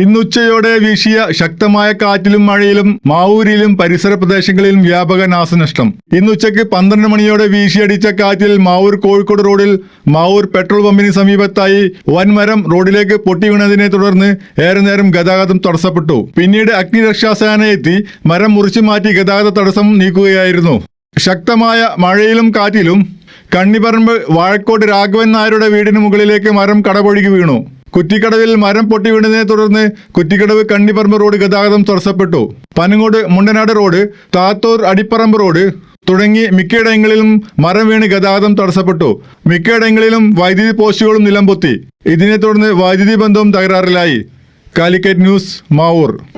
ഇന്നുച്ചയോടെ വീശിയ ശക്തമായ കാറ്റിലും മഴയിലും മാവൂരിലും പരിസര പ്രദേശങ്ങളിലും വ്യാപക നാശനഷ്ടം. ഇന്നുച്ചയ്ക്ക് പന്ത്രണ്ട് മണിയോടെ വീശിയടിച്ച കാറ്റിൽ മാവൂർ കോഴിക്കോട് റോഡിൽ മാവൂർ പെട്രോൾ പമ്പിന് സമീപത്തായി വൻമരം റോഡിലേക്ക് പൊട്ടിവീണതിനെ തുടർന്ന് ഏറെ നേരം ഗതാഗതം തടസ്സപ്പെട്ടു. പിന്നീട് അഗ്നിരക്ഷാസേന എത്തി മരം മുറിച്ചു മാറ്റി ഗതാഗത തടസ്സം നീക്കുകയായിരുന്നു. ശക്തമായ മഴയിലും കാറ്റിലും കണ്ണിപ്പറമ്പ് വാഴക്കോട് രാഘവൻ നായരുടെ വീടിന് മുകളിലേക്ക് മരം കടപൊഴുകി വീണു. കുറ്റിക്കടവിൽ മരം പൊട്ടി വീണതിനെ തുടർന്ന് കുറ്റിക്കടവ് കണ്ണിപ്പറമ്പ് റോഡ് ഗതാഗതം തടസ്സപ്പെട്ടു. പനങ്ങോട് മുണ്ടനാട് റോഡ് താത്തൂർ അടിപ്പറമ്പ് റോഡ് തുടങ്ങി മിക്കയിടങ്ങളിലും മരം വീണ് ഗതാഗതം തടസ്സപ്പെട്ടു. മിക്കയിടങ്ങളിലും വൈദ്യുതി പോസ്റ്റുകളും നിലംപൊത്തി. ഇതിനെ തുടർന്ന് വൈദ്യുതി ബന്ധവും തകരാറിലായി. Calicut news Mavoor.